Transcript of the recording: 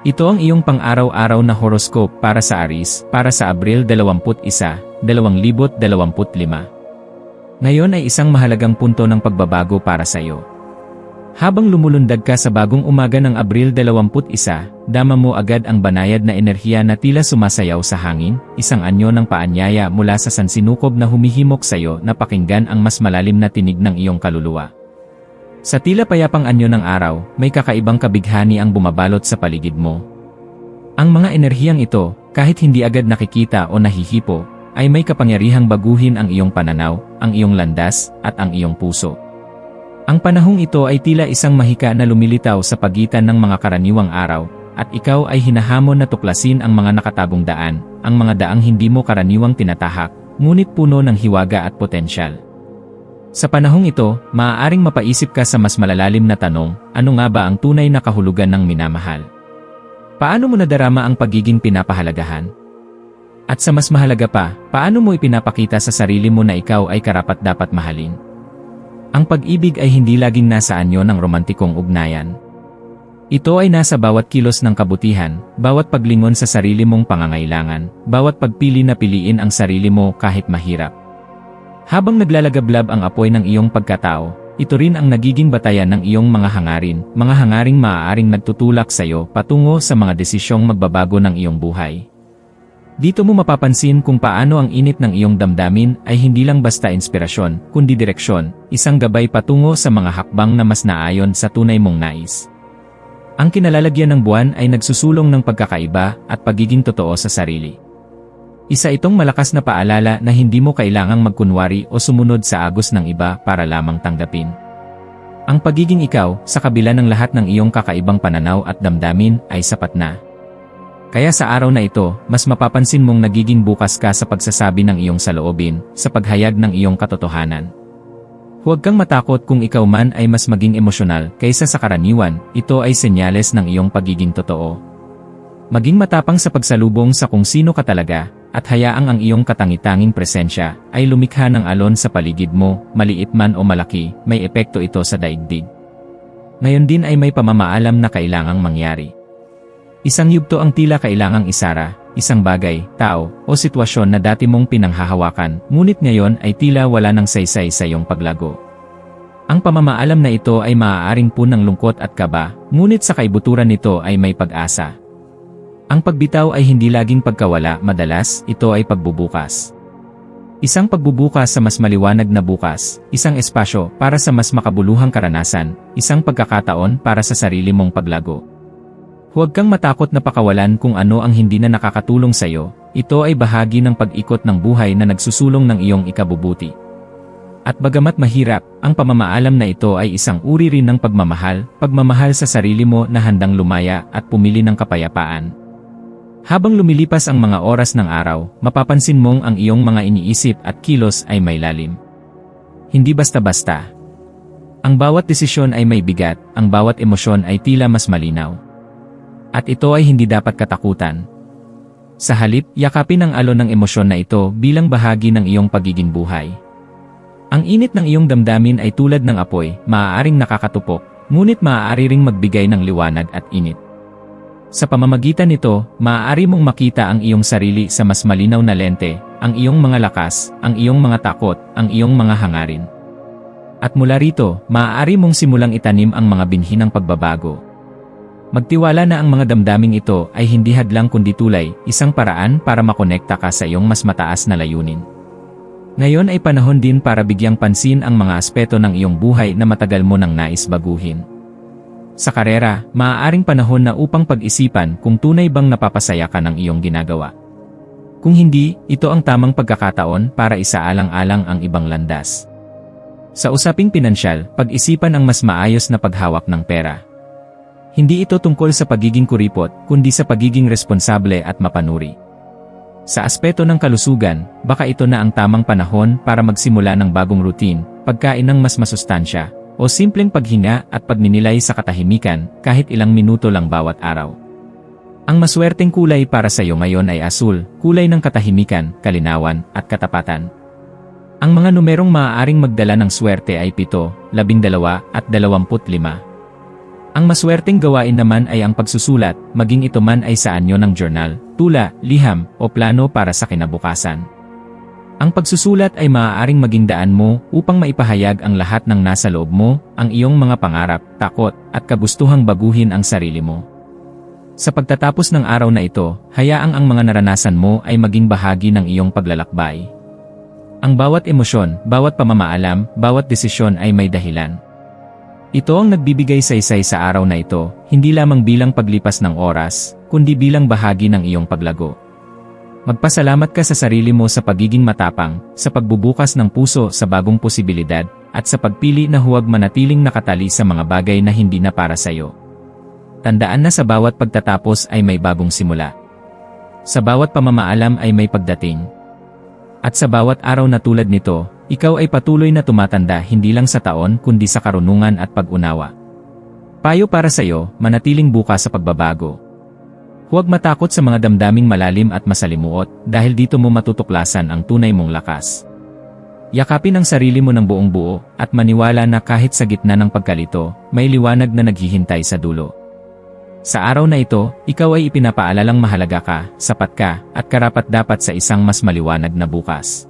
Ito ang iyong pang-araw-araw na horoscope para sa Aris, para sa Abril 21, 2025. Ngayon ay isang mahalagang punto ng pagbabago para sa iyo. Habang lumulundag ka sa bagong umaga ng Abril 21, dama mo agad ang banayad na enerhiya na tila sumasayaw sa hangin, isang anyo ng paanyaya mula sa sansinukob na humihimok sa iyo na pakinggan ang mas malalim na tinig ng iyong kaluluwa. Sa tila payapang anyo ng araw, may kakaibang kabighani ang bumabalot sa paligid mo. Ang mga enerhiyang ito, kahit hindi agad nakikita o nahihipo, ay may kapangyarihang baguhin ang iyong pananaw, ang iyong landas, at ang iyong puso. Ang panahong ito ay tila isang mahika na lumilitaw sa pagitan ng mga karaniwang araw, at ikaw ay hinahamon na tuklasin ang mga nakatagong daan, ang mga daang hindi mo karaniwang tinatahak, ngunit puno ng hiwaga at potensyal. Sa panahong ito, maaaring mapaisip ka sa mas malalalim na tanong, ano nga ba ang tunay na kahulugan ng minamahal? Paano mo nadarama ang pagiging pinapahalagahan? At sa mas mahalaga pa, paano mo ipinapakita sa sarili mo na ikaw ay karapat-dapat mahalin? Ang pag-ibig ay hindi laging nasa anyo ng romantikong ugnayan. Ito ay nasa bawat kilos ng kabutihan, bawat paglingon sa sarili mong pangangailangan, bawat pagpili na piliin ang sarili mo kahit mahirap. Habang naglalagablab ang apoy ng iyong pagkatao, ito rin ang nagiging batayan ng iyong mga hangarin, mga hangaring maaaring nagtutulak sa iyo patungo sa mga desisyong magbabago ng iyong buhay. Dito mo mapapansin kung paano ang init ng iyong damdamin ay hindi lang basta inspirasyon, kundi direksyon, isang gabay patungo sa mga hakbang na mas naayon sa tunay mong nais. Ang kinalalagyan ng buwan ay nagsusulong ng pagkakaiba at pagiging totoo sa sarili. Isa itong malakas na paalala na hindi mo kailangang magkunwari o sumunod sa agos ng iba para lamang tanggapin. Ang pagiging ikaw, sa kabila ng lahat ng iyong kakaibang pananaw at damdamin, ay sapat na. Kaya sa araw na ito, mas mapapansin mong nagiging bukas ka sa pagsasabi ng iyong saloobin, sa paghayag ng iyong katotohanan. Huwag kang matakot kung ikaw man ay mas maging emosyonal kaysa sa karaniwan, ito ay senyales ng iyong pagiging totoo. Maging matapang sa pagsalubong sa kung sino ka talaga, at hayaang ang iyong katangitanging presensya ay lumikha ng alon sa paligid mo, maliit man o malaki, may epekto ito sa daigdig. Ngayon din ay may pamamaalam na kailangang mangyari. Isang yugto ang tila kailangang isara, isang bagay, tao, o sitwasyon na dati mong pinanghahawakan, ngunit ngayon ay tila wala ng saysay sa iyong paglago. Ang pamamaalam na ito ay maaaring punang lungkot at kaba, ngunit sa kaibuturan nito ay may pag-asa. Ang pagbitaw ay hindi laging pagkawala, madalas, ito ay pagbubukas. Isang pagbubukas sa mas maliwanag na bukas, isang espasyo para sa mas makabuluhang karanasan, isang pagkakataon para sa sarili mong paglago. Huwag kang matakot na pakawalan kung ano ang hindi na nakakatulong sa iyo, ito ay bahagi ng pag-ikot ng buhay na nagsusulong ng iyong ikabubuti. At bagamat mahirap, ang pamamaalam na ito ay isang uri rin ng pagmamahal, pagmamahal sa sarili mo na handang lumaya at pumili ng kapayapaan, habang lumilipas ang mga oras ng araw, mapapansin mong ang iyong mga iniisip at kilos ay may lalim. Hindi basta-basta. Ang bawat desisyon ay may bigat, ang bawat emosyon ay tila mas malinaw. At ito ay hindi dapat katakutan. Sa halip, yakapin ang alon ng emosyon na ito bilang bahagi ng iyong pagiging buhay. Ang init ng iyong damdamin ay tulad ng apoy, maaaring nakakatupok, ngunit maaari ring magbigay ng liwanag at init. Sa pamamagitan nito, maaari mong makita ang iyong sarili sa mas malinaw na lente, ang iyong mga lakas, ang iyong mga takot, ang iyong mga hangarin. At mula rito, maaari mong simulang itanim ang mga binhi ng pagbabago. Magtiwala na ang mga damdaming ito ay hindi hadlang kundi tulay, isang paraan para makonekta ka sa iyong mas mataas na layunin. Ngayon ay panahon din para bigyang pansin ang mga aspeto ng iyong buhay na matagal mo nang nais baguhin. Sa karera, maaaring panahon na upang pag-isipan kung tunay bang napapasaya ka ng iyong ginagawa. Kung hindi, ito ang tamang pagkakataon para isaalang-alang ang ibang landas. Sa usaping pinansyal, pag-isipan ang mas maayos na paghawak ng pera. Hindi ito tungkol sa pagiging kuripot, kundi sa pagiging responsable at mapanuri. Sa aspeto ng kalusugan, baka ito na ang tamang panahon para magsimula ng bagong routine, pagkain ng mas masustansya, o simpleng paghinga at pagninilay sa katahimikan kahit ilang minuto lang bawat araw. Ang maswerteng kulay para sa iyo ngayon ay asul, kulay ng katahimikan, kalinawan, at katapatan. Ang mga numerong maaaring magdala ng swerte ay 7, 12, at 25. Ang maswerteng gawain naman ay ang pagsusulat, maging ito man ay sa anyo ng journal, tula, liham, o plano para sa kinabukasan. Ang pagsusulat ay maaaring maging daan mo upang maipahayag ang lahat ng nasa loob mo, ang iyong mga pangarap, takot, at kagustuhang baguhin ang sarili mo. Sa pagtatapos ng araw na ito, hayaang ang mga naranasan mo ay maging bahagi ng iyong paglalakbay. Ang bawat emosyon, bawat pamamaalam, bawat desisyon ay may dahilan. Ito ang nagbibigay saysay sa araw na ito, hindi lamang bilang paglipas ng oras, kundi bilang bahagi ng iyong paglago. Magpasalamat ka sa sarili mo sa pagiging matapang, sa pagbubukas ng puso sa bagong posibilidad, at sa pagpili na huwag manatiling nakatali sa mga bagay na hindi na para sa iyo. Tandaan na sa bawat pagtatapos ay may bagong simula. Sa bawat pamamaalam ay may pagdating. At sa bawat araw na tulad nito, ikaw ay patuloy na tumatanda hindi lang sa taon kundi sa karunungan at pag-unawa. Payo para sa iyo, manatiling bukas sa pagbabago. Huwag matakot sa mga damdaming malalim at masalimuot dahil dito mo matutuklasan ang tunay mong lakas. Yakapin ang sarili mo ng buong buo at maniwala na kahit sa gitna ng pagkalito, may liwanag na naghihintay sa dulo. Sa araw na ito, ikaw ay ipinapaalalang mahalaga ka, sapat ka, at karapat dapat sa isang mas maliwanag na bukas.